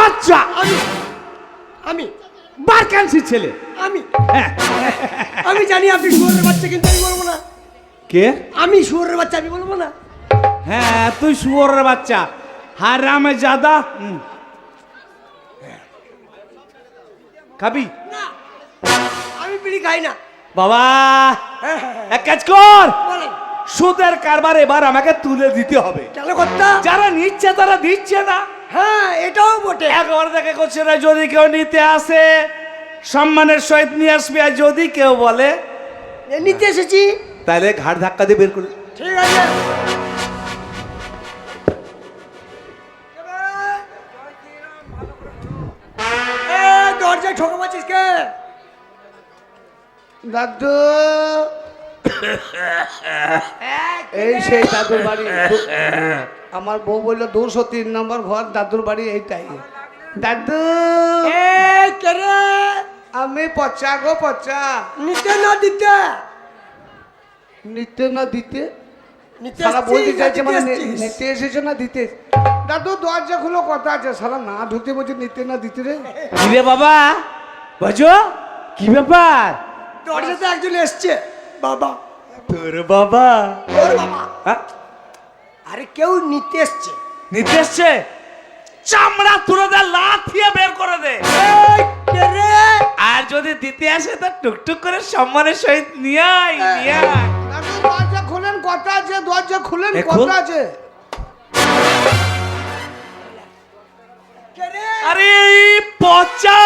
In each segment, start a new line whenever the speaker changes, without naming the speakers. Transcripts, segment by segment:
বাচ্চা।
আমি আমি।
বারকানসির ছেলে।
আমি।
হ্যাঁ।
আমি জানি আপনি শুয়োরের বাচ্চা কিন্তু আমি বলব না।
কে?
আমি শুয়োরের বাচ্চা আমি বলব না।
হ্যাঁ তুই শুয়োরের বাচ্চা। হারামে জাদা। হুম। খাবি?
না আমি বিড়ি খাই না।
বাবা
হ্যাঁ, হ্যাঁ, হ্যাঁ।
এক কাজ কর। সুদের কারবার এবার আমাকে তুলে দিতে হবে। যারা নিচ্ছে তারা দিচ্ছে না।
হ্যাঁ এটাও বটে।
একবার দেখে করছে না যদি কেউ নিতে আসে সম্মানের সহিত নিয়ে আসবে আর যদি কেউ বলে
এ, নিতে এসেছি।
তাহলে ঘাট ধাক্কা দিয়ে বের করে
ঠিক আছে। এ, দরজায় ঠোকা মারছিস কে?
দাদু এই সেই দাদুর বাড়ি। আমার বউ বলল দুশো তিন নম্বর ঘর দাদুর বাড়ি এইটাই। দাদু! আমি পচা গো পচা।
নিতে না দিতে?
নিতে না দিতে?
নিতে
সারা বলতে চাইছে মানে নিতে এসেছ না দিতে? দাদু দরজা খুলো কথা আছে। সারা না ঢুকতে বলছে নিতে না দিতে রে।
রে বাবা? বাজো কি ব্যাপার?
দরজাতে একজন এসছে বাবা।
তোর বাবা।
ওর বাবা।
হ্যাঁ?
আরে কেউ নিতে এসছে।
নিতে এসছে? চামড়া তুলে দে লাথিয়ে বের করে দে। আর যদি দিতে আসে তো টুকটুক করে সম্মানের সহিত নিয়ে আয় নিয়ে আয়।
দরজা খুলেন কথা আছে দরজা খুলেন। কথা আছে।
আরে পচা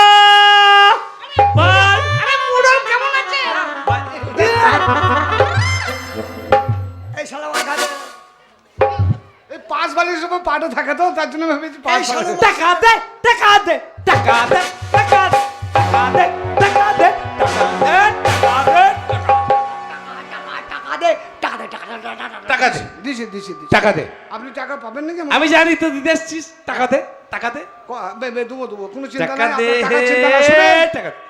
বালির সময় পাটা থাকে তো তার জন্য ভেবেছি বালিশ।
টাকা দে টাকা দে টাকা দে টাকা দে টাকা দে টাকা দে টাকা দে টাকা দে
টাকা দে টাকা দে টাকা দে টাকা দে, টাকা দে
টাকা দে
দিছি দিছি দিছি
টাকা দে
আপনি টাকা পাবেন নাকি
আমি জানি তো দিতে এসছিস টাকা দে টাকা দে
দেবো দেবো কোনো চিন্তা নাই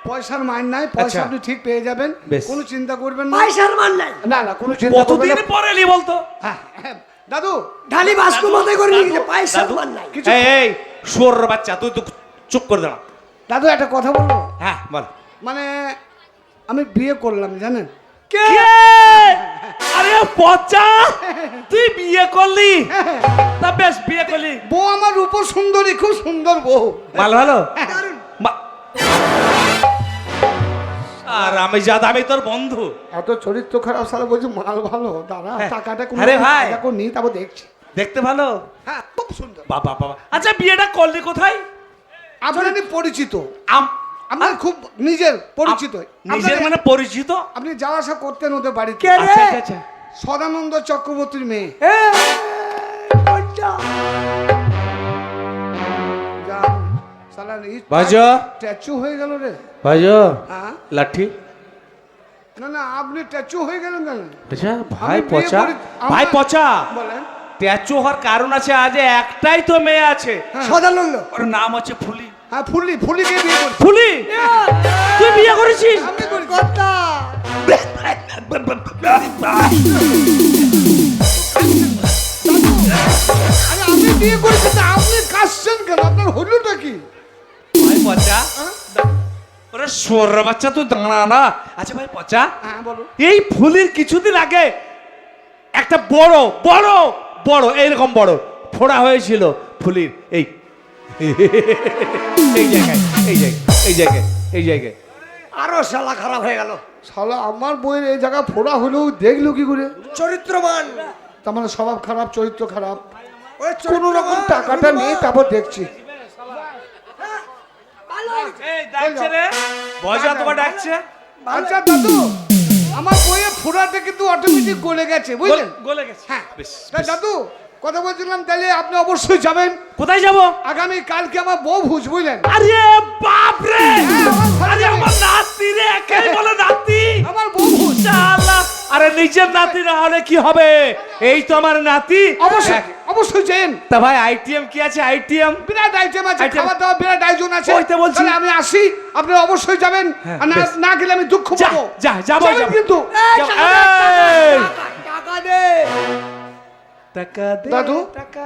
পয়সার মাইন নাই পয়সা
আচ্ছা।
আপনি ঠিক পেয়ে যাবেন। কোনো চিন্তা করবেন না
পয়সার মান নাই
না না কোনো চিন্তা করবেন
কতদিন
না
পরে বলতো
হ্যাঁ, হ্যাঁ, দাদু
ঢালি বাস্কো মাথায় করে নিয়ে গেছে পয়সার মান নাই
কিছু-
এই এই শুয়োর বাচ্চা তুই তো চুপ করে দাঁড়া।
দাদু একটা কথা বলব?
হ্যাঁ বল।
মানে আমি বিয়ে করলাম জানেন?
কে? আরে পচা! তুই বিয়ে করলি? তা বেশ বিয়ে করলি।
বউ আমার রূপ সুন্দরী খুব সুন্দর বউ।
ভালো ভালো? আর আমি যা আমি তোর বন্ধু।
এত চরিত্র খারাপ সারা বলছি মাল ভালো। দাঁড়া
হ্যাঁ।
টাকাটা কোনো
আরে ভাই।
টাকা নিই তারপর দেখছি।
দেখতে ভালো?
হ্যাঁ খুব সুন্দর।
বাবা বাবা। আচ্ছা বিয়েটা করলি কোথায়?
আপনি পরিচিত?
আম
আপনার খুব নিজের পরিচিত।
নিজের মানে পরিচিত?
আপনি যাওয়া আসা করতেন ওদের
কে রে?
আচ্ছা আচ্ছা আচ্ছা।
সদানন্দ চক্রবর্তীর মেয়ে। সালা হয়ে গেল রে।
ভাইজো
হ্যাঁ
লাঠি।
না না আপনি স্ট্যাচু হয়ে গেলেন কেন?
আচ্ছা ভাই পচা। ভাই পচা।
বলেন।
ট্যাচু হওয়ার কারণ আছে আজ একটাই তো মেয়ে আছে।
সদানন্দ।
ওর নাম হচ্ছে ফুলি।
হ্যাঁ ফুললি ফুলিকে বিয়ে করি
ফুলি? তুই বিয়ে করেছিস?
আমি করি
কথা
আরে আমি বিয়ে করেছি তা আপনি কাশছেন কেন? আপনার হলোটা কি?
পচা? ওরে সোর বাচ্চা তুই দাঁড়া না। আচ্ছা ভাই পচা?
হ্যাঁ বলো।
এই ফুলির কিছুদিন আগে একটা বড় বড় বড় এইরকম বড় ফোড়া হয়েছিল ফুলির। এই। এই জায়গায় এই জায়গায় এই জায়গায় এই জায়গায়।
আরও শালা খারাপ হয়ে গেল।
শালা আমার বইয়ের এই জায়গা ফোড়া হলেও দেখল কি করে?
চরিত্রবান।
তার মানে স্বভাব খারাপ চরিত্র খারাপ।
ওই
কোনো রকম টাকাটা নেই তারপর দেখছি।
বজা তোমার ডাকছে?
আচ্ছা দাদু আমার বইয়ে ফোড়াটা কিন্তু অটোমেটিক গলে গেছে বুঝলেন?
গলে গেছে।
হ্যাঁ। দাদু কথা বলছিলাম তাহলে আপনি অবশ্যই যাবেন।
কোথায় যাব?
আগামী কালকে আমার বউ ভুজ বুঝলেন?
আরে বাপ রে
আমার
আরে আমার নাতি রে কে বলে নাতি।
আমার বউ ভুজ।
শালা আরে নিজের নাতি না হলে কি হবে? এই তো আমার নাতি।
অবশ্যই অবশ্যই যেন
তা ভাই আইটিএম কি আছে? আইটিএম?
বিরাট আইটেম আছে খাবার দাবার বিরাট আয়োজন আছে।
ওই তো বলছি।
তাহলে আমি আসি আপনি অবশ্যই যাবেন।
হ্যাঁ,
আর না না গেলে আমি দুঃখ পাবো।
যা যাব
কিন্তু।
টাকা দে! টাকা, দে
দাদু?
টাকা।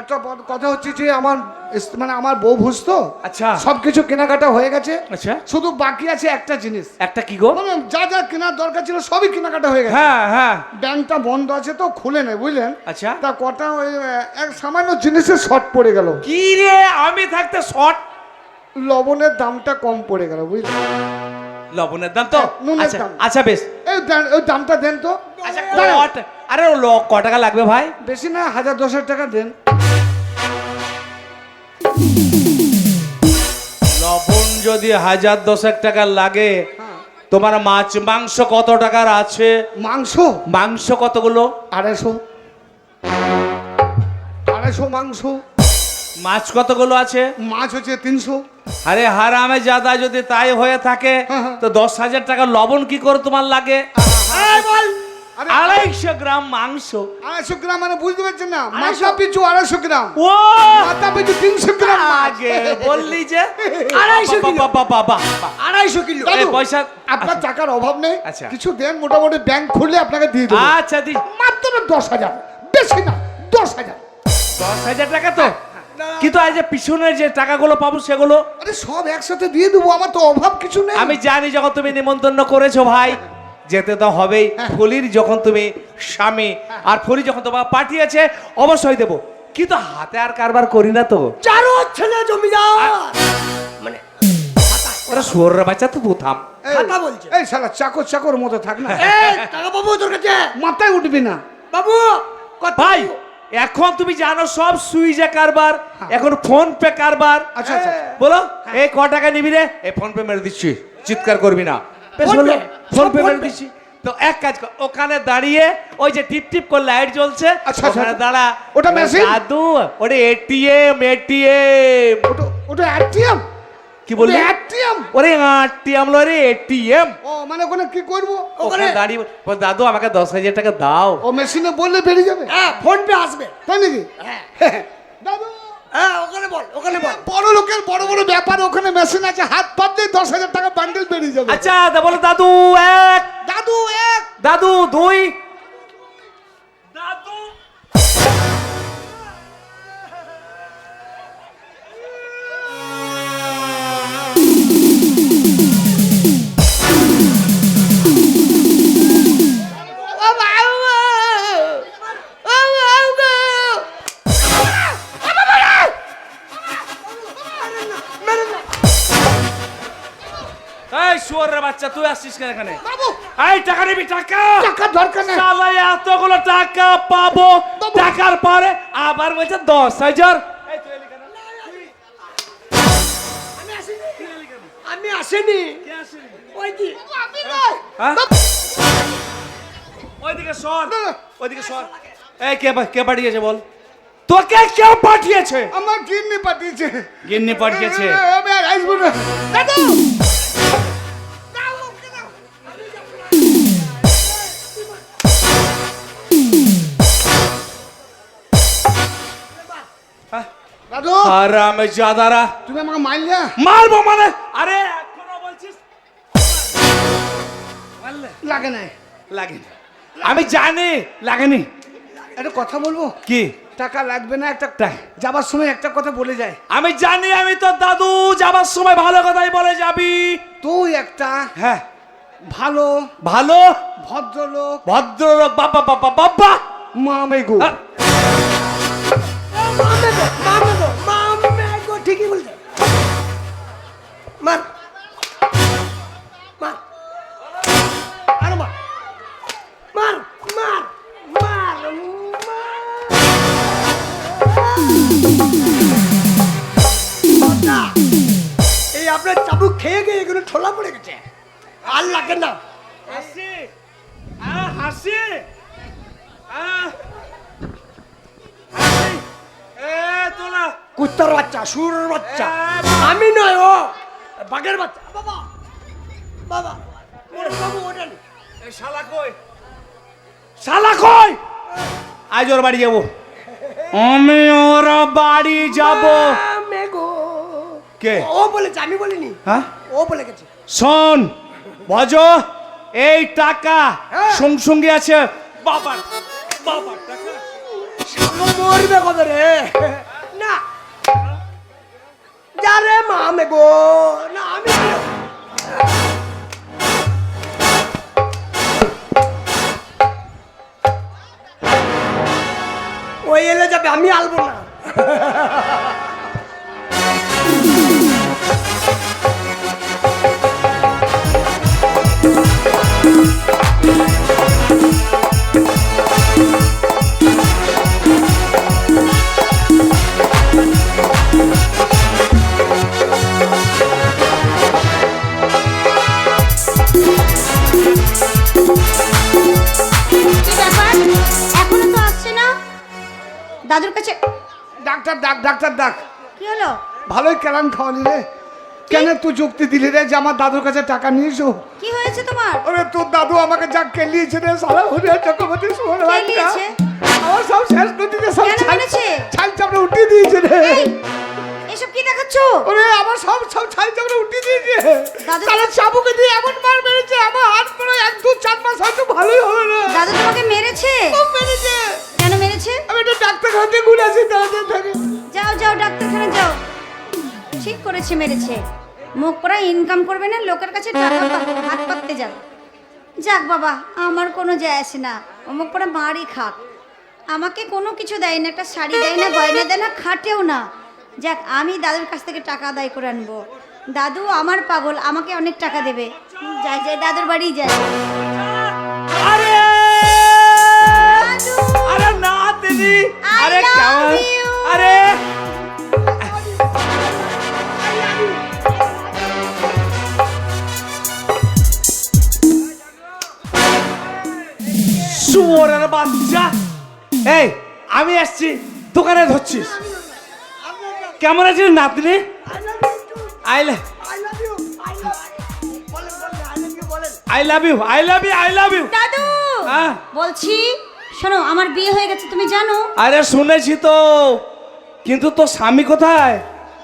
একটা কথা হচ্ছে যে আমার মানে আমার বউ ভুজ তো
আচ্ছা।
সবকিছু কেনাকাটা হয়ে গেছে।
আচ্ছা।
শুধু বাকি আছে একটা জিনিস।
একটা কি গো?
মানে যা যা কেনার দরকার ছিল সবই কেনাকাটা হয়ে গেছে।
হ্যাঁ হ্যাঁ।
ব্যাংকটা বন্ধ আছে তো খুলে নেই বুঝলেন?
আচ্ছা।
তা কটা ওই এক সামান্য জিনিসের শর্ট পড়ে গেল।
কি রে আমি থাকতে শর্ট?
লবণের দামটা কম পড়ে গেল বুঝলেন?
লবণের দাম তো?
হ্যাঁ, নুনের
আচ্ছা
দাম।
আচ্ছা বেশ।
এই ওই দামটা দেন তো।
আচ্ছা আরে ও ল- ক টাকা লাগবে ভাই?
বেশি না হাজার দশের টাকা দেন।
লবণ যদি হাজার দশেক টাকা লাগে
হ্যাঁ।
তোমার মাছ মাংস কত টাকার আছে?
মাংস?
মাংস কতগুলো?
আড়াইশো। আড়াইশো মাংস।
মাছ কতগুলো আছে?
মাছ হচ্ছে তিনশো।
আরে হারামে জাদা যদি তাই হয়ে থাকে
হ্যাঁ, হ্যাঁ।
তো দশ হাজার টাকা লবণ কি করে তোমার লাগে? আড়াইশো গ্রাম মাংস।
আড়াইশো গ্রাম মানে বুঝতে পারছেন না? মাথা পিছু আড়াইশো গ্রাম।
ও!
মাথা পিছু তিনশো গ্রাম
আগে বললি যে
আড়াইশো কিলো।
বাবা।
আড়াইশো কিলো।
দাদু,
পয়সা
আপনার টাকার অভাব নেই।
আচ্ছা।
কিছু দেন মোটামুটি ব্যাংক খুললে আপনাকে দিয়ে দেবো।
আচ্ছা দি
মাত্র দশ হাজার। বেশি না দশ হাজার।
দশ হাজার টাকা তো? কিন্তু আজ যে পিছনের যে টাকাগুলো পাবো সেগুলো
আরে সব একসাথে দিয়ে দেবো আমার তো অভাব কিছু নেই।
আমি জানি যখন তুমি নিমন্ত্রণ করেছ ভাই যেতে তো হবেই। ফুলির যখন তুমি স্বামী আর ফুলি যখন তোমার পাঠিয়েছে অবশ্যই দেবো। কিন্তু হাতে আর কারবার করি না তো।
চারো ছেলে জমিদার। মানে
ওরা শুয়োর বাচ্চা তো তুই থাম।
এই,
খাতা বলছে।
এই শালা চাকর চাকর মতো থাক না।
এই টাকা পাবো তোর কাছে?
মাথায় উঠবি না।
বাবু কত
ভাই এখন তুমি জানো সব সুইজে কারবার এখন ফোন পে কারবার।
আচ্ছা, আচ্ছা, আচ্ছা।
বলো এই ক টাকা নিবি রে? এই ফোন পে মেরে দিচ্ছি চিৎকার করবি না। বেশ
ফোন
বলল
পে?
ফোন পে মেরে দিচ্ছি। তো এক কাজ কর ওখানে দাঁড়িয়ে ওই যে টিপ টিপ করে লাইট জ্বলছে
আচ্ছা,
ওখানে
আচ্ছা।
দাঁড়া।
ওটা machine?
দাদু ওটা এটিএম এটিএম
ওটা ওটা এটিএম
কি বললি?
এটিএম
ওরে এটিএম লো রে এটিএম
ও মানে ওখানে কি করব?
ওখানে দাঁড়িয়ে বল, দাদু আমাকে দশ হাজার টাকা দাও।
ও মেশিনে বললে বেরিয়ে যাবে?
হ্যাঁ ফোন পে আসবে।
তাই নাকি?
হ্যাঁ।
দাদু।
হ্যাঁ ওখানে বল ওখানে বল।
বড় লোকের বড় বড় ব্যাপার ওখানে মেশিন আছে হাত পাত দিয়ে দশ হাজার টাকা বান্ডেল বেরিয়ে যাবে।
আচ্ছা তা বলো দাদু এক।
দাদু এক।
দাদু দুই। আসছিস কেন এখানে?
বাবু!
এই টাকা নিবি টাকা!
টাকা দরকার নেই।
শালা এতগুলো টাকা পাবো। টাকার পরে আবার বলছে দশ হাজার।
আমি আসিনি। ওই কি
হ্যাঁ? ওইদিকে সর। ওইদিকে সর। এই কে কে পাঠিয়েছে বল? তোকে কে পাঠিয়েছে?
আমার গিন্নি পাঠিয়েছে।
গিন্নি পাঠিয়েছে?
আমি আসব না। দাদু! দাদু
আর আমি জাদারা।
তুমি আমাকে মারলে?
মারবো মানে? আরে এখনও বলছিস? মারলে?
লাগে নাই।
লাগেনি আমি জানি লাগেনি
একটা কথা বলব?
কি?
টাকা লাগবে না একটা। যাবার সময় একটা কথা বলে যায়।
আমি জানি আমি তো দাদু যাবার সময় ভালো কথাই বলে যাবি।
তুই একটা
হ্যাঁ।
ভালো
ভালো?
ভদ্রলোক।
ভদ্রলোক বাবা বাবা বাবা।
মামেগু
হ্যাঁ,
ঠিকই বলছে মার মার আরে মার মার মার এই আপনার চাবুক খেয়ে গিয়ে ঠোলা পড়ে গেছে আর লাগে না
হাসি হাসি আহ।
কুত্তার বাচ্চা সুর বাচ্চা। আমি নয় ও। বাঘের বাচ্চা। বাবা বাবা। বাবু ওঠেন।
শালা কই? শালা কই? আজ ওর বাড়ি যাব। আমি ওর বাড়ি যাব। কে?
ও বলেছে আমি বলিনি।
হ্যাঁ?
ও বলে গেছে।
শোন ভজ এই টাকা
হ্যাঁ।
সঙ্গে সঙ্গে আছে। বাবার বাবার টাকা।
মরবে কবে রে? না। যারে মামে গো। না, আমি ওই এলে যাবে, আমি আলবো না।
দাদুর কাছে
ডাক্তার ডাক ডাক্তার ডাক
কি হলো?
ভালোই কেরান খাওয়ালি রে। কেন তুই যুক্তি দিলি রে যে আমার দাদুর কাছে টাকা নিয়েছো
কি হয়েছে তোমার?
ওরে তোর দাদু আমাকে যা কেলিয়েছে রে সারা হরিয়া চক্রবর্তী সোহর
কেলিয়েছে?
আমার সব শেষ করে দিতে সব
কেন
ছাল-
মেরেছে?
ছাল চাপড়ে উঠিয়ে দিয়েছে রে।
এই, এসব কি দেখাচ্ছ?
ওরে আমার সব সব ছাল চাপড়ে উঠিয়ে দিয়েছে।
দাদু-
তাহলে চাবুকে দিয়ে এমন মার মেরেছে আমার হাত করে এক দু চার মাস হয়তো ভালোই হলো না
দাদু তোমাকে মেরেছে?
খুব মেরেছে। হাতে আসি, তাড়াতাড়ি থাকে।
যাও যাও, ডাক্তারখানে যাও। ঠিক করেছে, মেরেছে। মুখ পড়া ইনকাম করবে না, লোকের কাছে টাকা হাত পাততে যাবে। যাক বাবা, আমার কোনো যায় আসে না। অমুক পড়া মারই খাক। আমাকে কোনো কিছু দেয় না, একটা শাড়ি দেয় না, গয়না দেয় না, খাটেও না। যাক, আমি দাদুর কাছ থেকে টাকা আদায় করে আনব। দাদু আমার পাগল, আমাকে অনেক টাকা দেবে। যাই যাই, দাদুর বাড়ি যাই। দিদি
আরে কেমন. আরে। শুয়োরের বাচ্চা। এই আমি আসছি দোকানে ধরছিস। কেমন আছিস নাতনি? আইলে I love you I love you I love you
দাদু
হ্যাঁ।
বলছি শোনো আমার বিয়ে হয়ে গেছে তুমি জানো?
আরে শুনেছি তো কিন্তু তোর স্বামী কোথায়?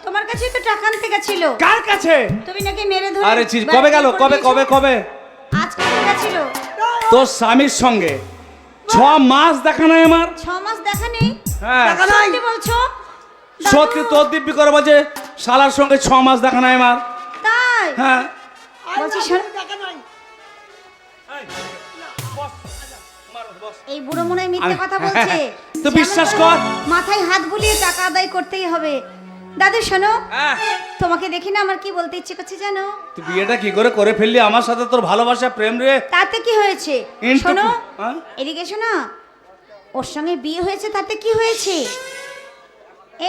তোমার কাছে তো টাকা আনতে গেছিল।
কার কাছে?
তুমি নাকি মেরে ধরে
আরে চিজ কবে গেল? কবে কবে কবে?
আজকে তো গেছিল?
তোর স্বামীর সঙ্গে। ছ মাস দেখা নাই আমার।
ছ মাস দেখা নেই?
হ্যাঁ।
টাকা নাই?
সত্যি বলছো?
সত্যি তোর দিব্যি করে বলছে শালার সঙ্গে ছ মাস দেখা নাই আমার।
তাই?
হ্যাঁ।
বলছি শোন।
টাকা নাই।
এই বুড়ো মনে মিথ্যে কথা বলছে।
তো বিশ্বাস
কর। মাথায় হাত বুলিয়ে টাকা আদায় করতেই হবে। দাদু শোনো
হ্যাঁ।
তোমাকে দেখি না আমার কি বলতে ইচ্ছে করছে জানো?
তুই বিয়েটা কি করে করে ফেললি? আমার সাথে তোর ভালোবাসা প্রেম রে।
তাতে কি হয়েছে? শোনো
হ্যাঁ?
এদিকে শোনো। ওর সঙ্গে বিয়ে হয়েছে তাতে কি হয়েছে?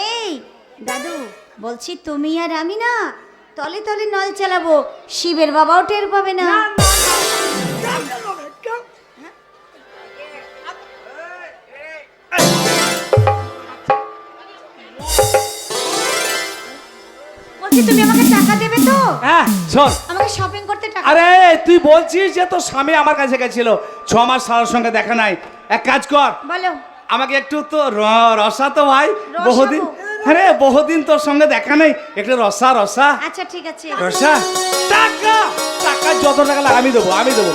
এই দাদু বলছি তুমি আর আমি না তলে তলে নল চালাবো। শিবের বাবাও টের পাবে না বলছি তুমি আমাকে টাকা দেবে তো?
হ্যাঁ শোন।
আমাকে শপিং করতে টাকা
আরে তুই বলছিস যে তোর স্বামী আমার কাছে গেছিল। ছ মাস শালার সঙ্গে দেখা নাই। এক কাজ কর।
বলো।
আমাকে একটু তো রসা তো ভাই বহুদিন। আরে বহুদিন তোর সঙ্গে দেখা নেই। একটু রসা রসা।
আচ্ছা ঠিক আছে।
রসা? টাকা! টাকা যত টাকা লাগে আমি দেবো আমি দেবো।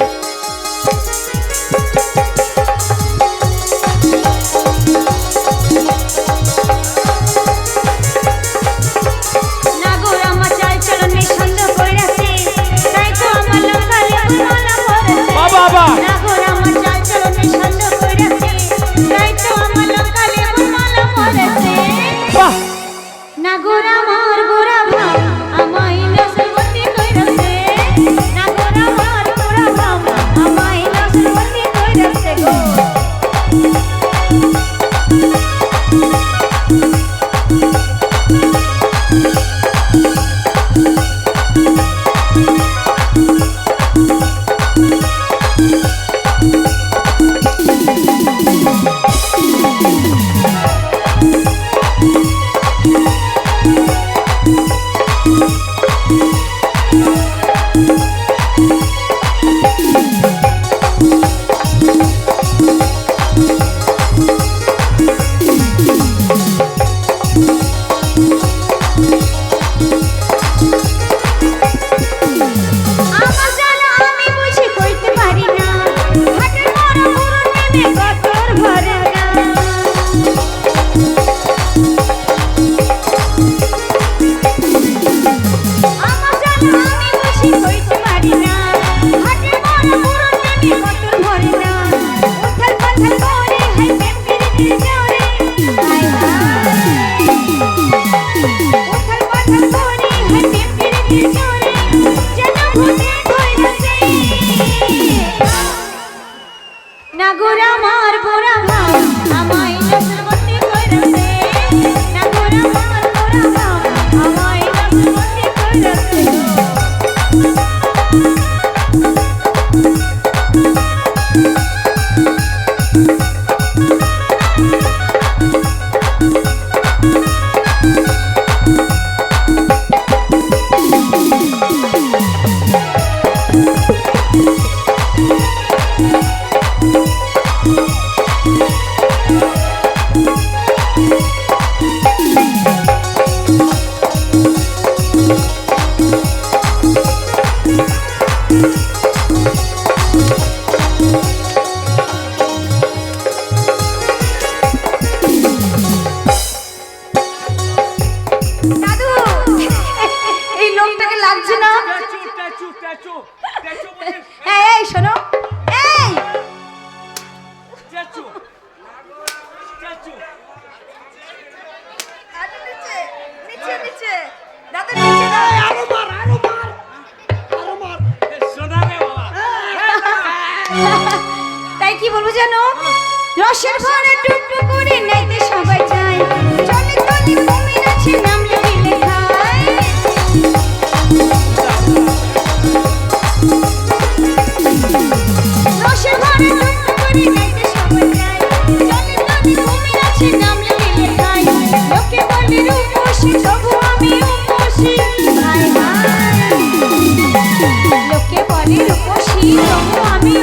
না গোরা আমার দাদু! এই লাগছে না? হ্যাঁ, এই শোনো। এই! তাই কি বলব জানো? রসের সবাই চাই চলে তো আমি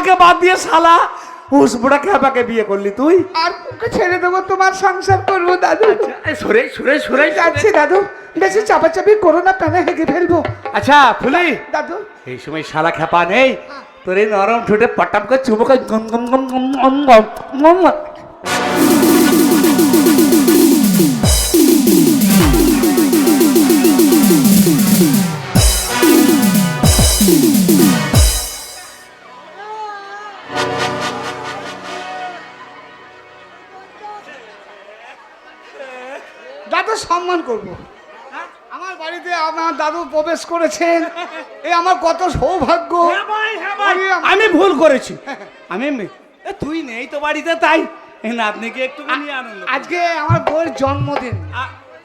আমাকে বাদ দিয়ে শালা উসবুড়া খেপাকে বিয়ে করলি তুই?
আর তোকে ছেড়ে দেবো তোমার সংসার করব দাদু।
এই সরে সরে সরে
যাচ্ছি দাদু। বেশি চাপাচাপি করো না প্যানে হেগে ফেলব।
আচ্ছা ফুলি।
দাদু।
এই সময় শালা খেপা নেই। তোর এই নরম ঠোঁটে পটাপ করে চুমুকে করে গম গম গম গম গম গম।
সম্মান করব। আমার বাড়িতে আমার দাদু প্রবেশ করেছেন। এই আমার কত সৌভাগ্য। আমি
ভুল করেছি। আমি তুই নেই তো বাড়িতে তাই। নাতনিকে একটু।
আজকে আমার বউয়ের জন্মদিন।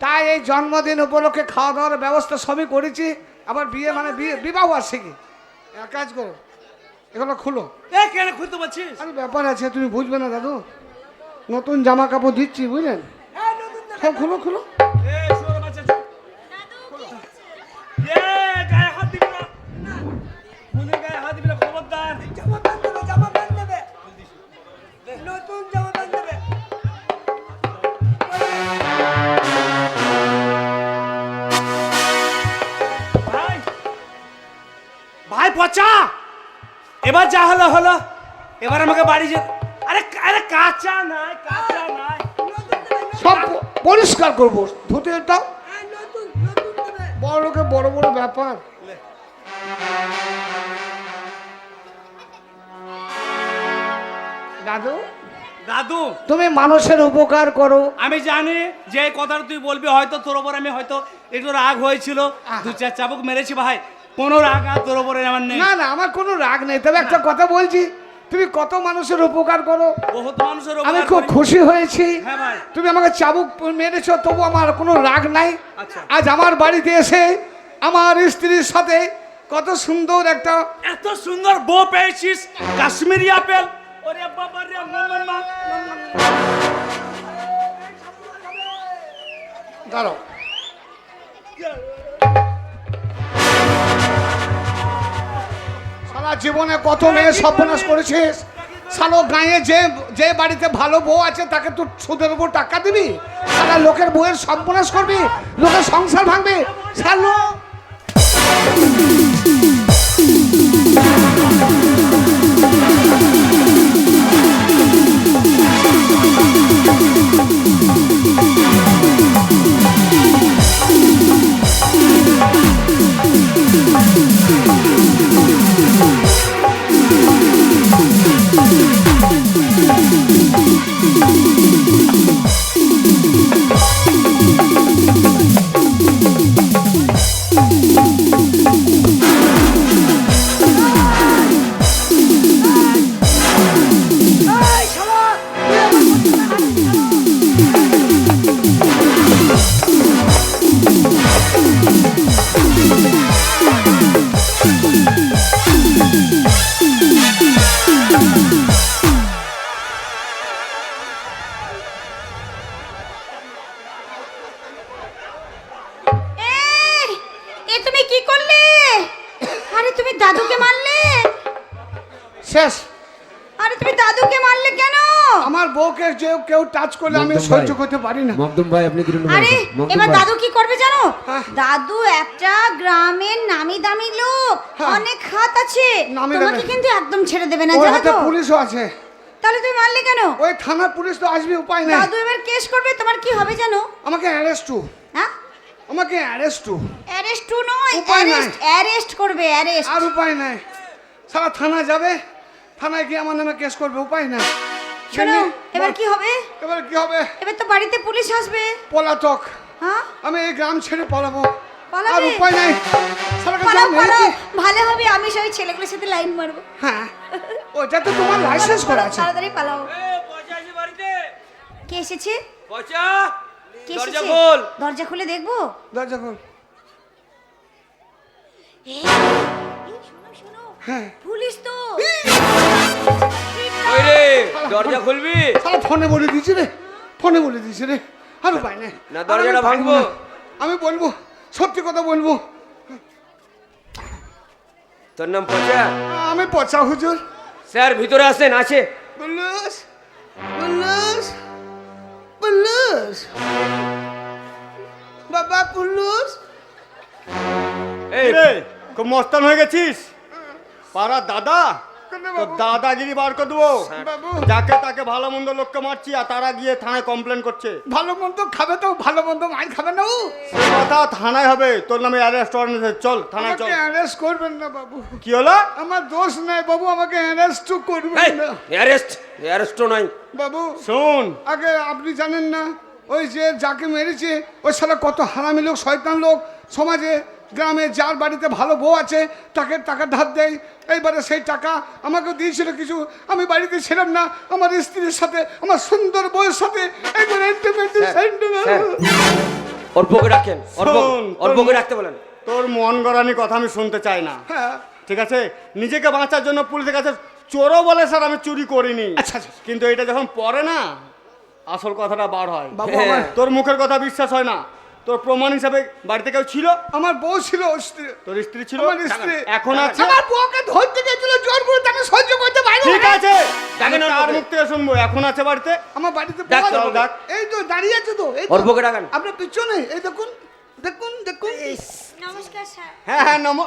তাই এই জন্মদিন উপলক্ষে খাওয়া দাওয়ার ব্যবস্থা সবই করেছি। আবার বিয়ে মানে বিয়ে বিবাহ বার্ষিকী এক কাজ করো এগুলো খুলো।
এ কেন খুলতে পারছিস?
আরে ব্যাপার আছে তুমি বুঝবে না দাদু। নতুন জামা কাপড় দিচ্ছি বুঝলেন? সব খুলো খুলো।
এবার যা হলো হলো। এবার আমাকে বাড়ি যে আরে আরে কাঁচা নাই কাঁচা নাই।
সব পরিষ্কার করব। ধুতে দাও।
হ্যাঁ নতুন নতুন দেবে
বড় লোকে বড় বড় ব্যাপার। দাদু
দাদু।
তুমি মানুষের উপকার করো।
আমি জানি যে এই কথাটা তুই বলবি হয়তো তোর ওপর আমি হয়তো একটু রাগ হয়েছিল। দু চার চাবুক মেরেছি ভাই। কোনো রাগ আর তোর ওপরে আমার নেই।
না না আমার কোনো রাগ নেই। তবে একটা কথা বলছি তুমি কত মানুষের উপকার করো?
বহুত মানুষের
আমি খুব খুশি হয়েছি।
হ্যাঁ ভাই।
তুমি আমাকে চাবুক মেরেছো তবু আমার কোনো রাগ নাই।
আচ্ছা।
আজ আমার বাড়িতে এসে আমার স্ত্রীর সাথে কত সুন্দর একটা
এত সুন্দর বউ পেয়েছিস কাশ্মীরি আপেল।
ওরে বাবা রে মামা
দাঁড়াও। সারা জীবনে কত মেয়ে সর্বনাশ করেছিস? সালো গায়ে যে যে বাড়িতে ভালো বউ আছে, তাকে তুই সুদের উপর টাকা দিবি? সারা লোকের বউয়ের সর্বনাশ করবি? লোকের সংসার ভাঙবি? সালো!
তুমি দাদুকে মারলে?
শেষ।
আরে তুমি দাদুকে মারলে কেন?
আমার বউকে যে কেউ টাচ করলে আমি সহ্য করতে পারি না।
মকদম ভাই আপনি কীরকম
আরে এবার দাদু কি করবে জানো?
হ্যাঁ।
দাদু একটা গ্রামের নামি দামি লোক
হ্যাঁ।
অনেক হাত আছে।
নামি
তোমাকে কিন্তু একদম ছেড়ে দেবে না জানো তো?
পুলিশও আছে।
তাহলে তুমি মারলে কেন?
ওই থানার পুলিশ তো আসবে উপায় নেই।
দাদু এবার কেস করবে তোমার কি হবে জানো?
আমাকে অ্যারেস্ট
হ্যাঁ?
আমাকে অ্যারেস্ট
অ্যারেস্ট টু নয়
উপায় নাই।
অ্যারেস্ট অ্যারেস্ট করবে অ্যারেস্ট।
আর উপায় নাই। সারা থানা যাবে থানায় গিয়ে আমার নামে কেস করবে উপায় নাই।
শোনো। এবার কি হবে?
এবার কি হবে?
এবার তো বাড়িতে পুলিশ আসবে।
পলাতক।
হ্যাঁ?
আমি এই গ্রাম ছেড়ে পলাবো।
পালাবে?
আর উপায় নাই।
পালাও পালাও। ভালো হবে আমি সেই ছেলেগুলোর সাথে লাইন মারবো।
হ্যাঁ। ওইটা তো তোমার লাইসেন্স করা আছে।
তাড়াতাড়ি পালাও।
আছে বাড়িতে?
কে এসেছে?
পয়সা?
কে
দরজা
এসেছে?
খোল।
দরজা খুলে দেখব?
দরজা খোল
এই, এই, শোনো শোনো
হ্যাঁ
পুলিশ তো
ওই রে দরজা খুলবি?
সারা ফোনে বলে দিয়েছি রে ফোনে বলে দিয়েছি রে আর উপায় নেই
না,
আর আমি
দরজাটা
পারব
ভাঙবো?
না। আমি বলব সত্যি কথা বলব
তোর নাম পচা?
আমি পচা হুজুর।
স্যার ভিতরে আসেন আছে
পুলিশ পুলিশ পুলিশ বাবা পুলিশ
এই
রে খুব মস্তান হয়ে গেছিস? পাড়ার দাদা? তো দাদাগিরি বার করে দেবো।
বাবু।
যাকে তাকে ভালো মন্দ লোককে মারছি আর তারা গিয়ে থানায় কমপ্লেন করছে।
ভালো মন্দ খাবে তো ভালো মন্দ মাইন খাবে না ও।
সে কথা থানায় হবে তোর নামে অ্যারেস্ট ওয়ারেন্ট চল থানায় চল।
অ্যারেস্ট করবেন না বাবু।
কি হলো?
আমার দোষ নাই বাবু আমাকে অ্যারেস্ট করবেন না।
অ্যারেস্ট অ্যারেস্টও নাই।
বাবু
শোন।
আগে আপনি জানেন না ওই যে যাকে মেরেছে ওই সারা কত হারামি লোক শয়তান লোক সমাজে গ্রামে যার বাড়িতে ভালো বউ আছে তাকে টাকা ধার দেয় এইবারে সেই টাকা আমাকে দিয়েছিল কিছু আমি বাড়িতে ছিলাম না আমার স্ত্রীর সাথে আমার সুন্দর বউয়ের সাথে।
ওর বউকে রাখেন ওর বউকে রাখতে বলেন।
তোর মন গড়ানি কথা আমি শুনতে চাই না।
হ্যাঁ।
ঠিক আছে? নিজেকে বাঁচার জন্য পুলিশের কাছে চোরও বলে স্যার আমি চুরি করিনি।
আচ্ছা, আচ্ছা।
কিন্তু এটা যখন পড়ে না আসল কথাটা বার হয়।
বাবু
হ্যাঁ।
তোর মুখের কথা বিশ্বাস হয় না। তোর প্রমাণ হিসাবে বাড়িতে কেউ ছিল?
আমার বউ ছিল ওর স্ত্রী।
তোর স্ত্রী ছিল?
আমার স্ত্রী।
এখন আছে?
আমার বউকে ধরতে গেছিল জোর করে তাকে সহ্য করতে পারি
ঠিক আছে।
ডাকেন ওর
তার। মুখ থেকে শুনব। এখন আছে বাড়িতে?
আমার বাড়িতে বউ
ডাক।
এই তো দাঁড়িয়ে আছে তো এই তো।
ওর বউকে ডাকান
আপনার পিছনে এই দেখুন দেখুন দেখুন।
নমস্কার স্যার।
হ্যাঁ হ্যাঁ নম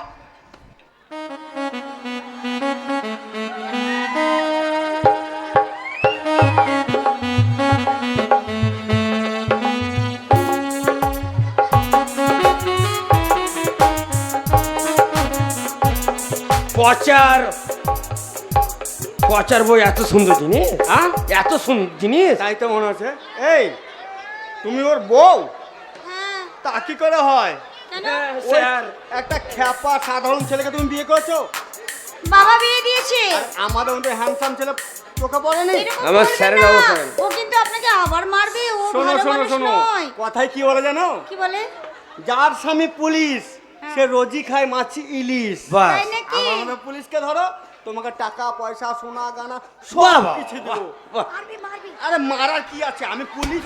পচার পচার বই এত সুন্দর জিনিস হ্যাঁ এত সুন্দর জিনিস?
তাই তো মনে হচ্ছে। এই তুমি ওর বউ?
হ্যাঁ।
তা কি করে হয়?
হ্যাঁ, স্যার।
একটা খ্যাপা সাধারণ ছেলেকে তুমি বিয়ে করেছ?
বাবা বিয়ে দিয়েছে।
আর আমাদের মধ্যে হ্যান্ডসাম ছেলে চোখে পড়েনি
আমার স্যারের অবস্থা
ও কিন্তু আপনাকে আবার মারবে ও
শোনো
ভালো
শোনো
মানুষ
শোনো।
নয়।
কথায় কি বলে জানো?
কি বলে?
যার স্বামী পুলিশ সে রোজি খায় মাছি ইলিশ।
বাস
তাই নাকি?
আমার পুলিশকে ধরো তোমাকে টাকা পয়সা সোনা গানা সব কিছু দেবো।
বাহ,
মারবি মারবি।
আরে মারার কি আছে? আমি পুলিশ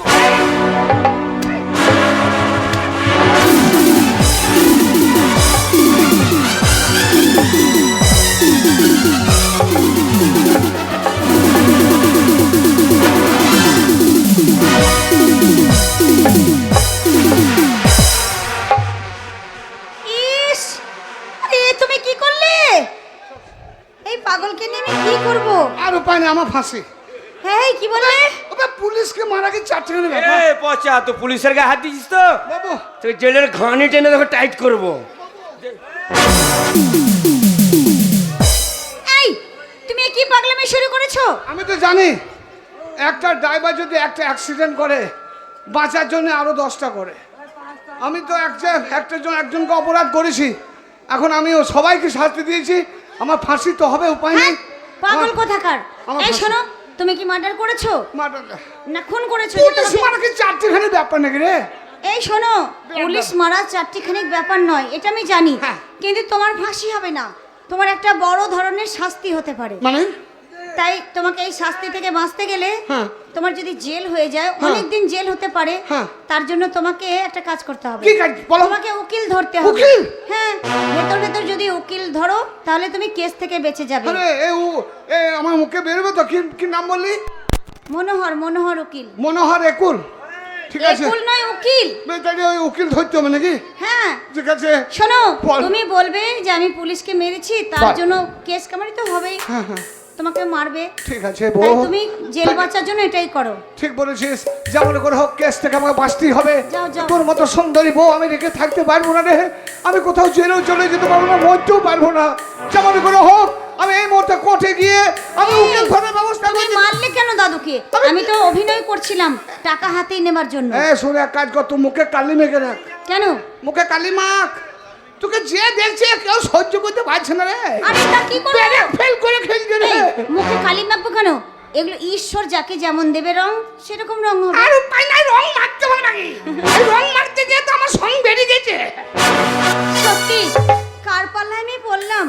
পাগলকে নিয়ে আমি কি করব?
আর উপায় নেই আমার ফাঁসি।
এই কি বললে
ওকে পুলিশকে মারা কি চারটেখানি ব্যাপার
এ পচা তো পুলিশের গায়ে হাত দিয়েছিস তো?
বাবু।
তুই জেলের ঘানি টেনে দেখো টাইট করব।
এই তুমি কি পাগলামি শুরু করেছ?
আমি তো জানি একটা ড্রাইভার যদি একটা অ্যাক্সিডেন্ট করে বাঁচার জন্য আরও দশটা করে। আমি তো একটা একটা জন একজনকে অপরাধ করেছি। এখন আমি ও সবাইকে শাস্তি দিয়েছি আমার ফাঁসি তো হবে উপায় নেই।
হ্যাঁ পাগল কোথাকার? এই শোনো তুমি কি মার্ডার করেছ?
মার্ডার
না খুন করেছ?
পুলিশ মারা কি চারটেখানি ব্যাপার নাকি রে?
এই শোনো পুলিশ মারা চারটি খানি ব্যাপার নয় এটা আমি জানি।
হ্যাঁ।
কিন্তু তোমার ফাঁসি হবে না। তোমার একটা বড় ধরনের শাস্তি হতে পারে।
মানে?
তাই তোমাকে এই শাস্তি থেকে বাঁচতে গেলে
হ্যাঁ।
তোমার যদি জেল হয়ে যায় অনেক দিন জেল হতে পারে
হ্যাঁ।
তার জন্য তোমাকে একটা কাজ করতে হবে।
কি কাজ? বলো।
তোমাকে উকিল ধরতে হবে।
উকিল?
হ্যাঁ ভেতর ভেতর যদি উকিল ধরো তাহলে তুমি কেস থেকে বেঁচে যাবে।
আরে এ ও এ আমার মুখে বেরোবে তো? কি কি নাম বললি?
মনোহর মনোহর উকিল।
মনোহর একুল। ঠিক আছে।
একুল নয় উকিল।
তাহলে ওই উকিল ধরতে হবে নাকি?
হ্যাঁ।
ঠিক আছে।
শোনো। তুমি বলবে যে আমি পুলিশকে মেরেছি তার জন্য কেস কামারি তো হবেই।
হ্যাঁ হ্যাঁ।
তোমাকে মারবে।
ঠিক আছে বউ।
তুমি জেল বাঁচার জন্য এটাই করো।
ঠিক বলেছিস। যেমন করে হোক কেস থেকে আমাকে বাঁচতেই হবে। তোর মতো সুন্দরী বউ আমি রেখে থাকতে পারব না রে। আমি কোথাও জেলেও চলে যেতে পারব না মরতেও পারব না। যেমন করে হোক আমি এই মুহূর্তে কোর্টে গিয়ে আমি উকিল ধরার ব্যবস্থা করছি।
মারলে কেন দাদুকে? আমি তো অভিনয় করছিলাম টাকা হাতেই নেবার জন্য।
এ শুনে এক কাজ কর তুই মুখে কালি মেখে রাখ।
কেন?
মুখে কালি মাখ। তোকে যে দেখছে কেউ সহ্য করতে পারছে না রে।
আরে তা কি করব?
ফেল করে খেলছে রে
মুখে কালি মাখবো কেন এগুলো ঈশ্বর যাকে যেমন দেবে রং সেরকম রং হবে।
আর উপায় নাই রং মারতে হবে নাকি? রং মারতে গিয়ে তো আমার সঙ্গ বেরিয়ে গেছে।
সত্যি কার পাল্লায় আমি পড়লাম?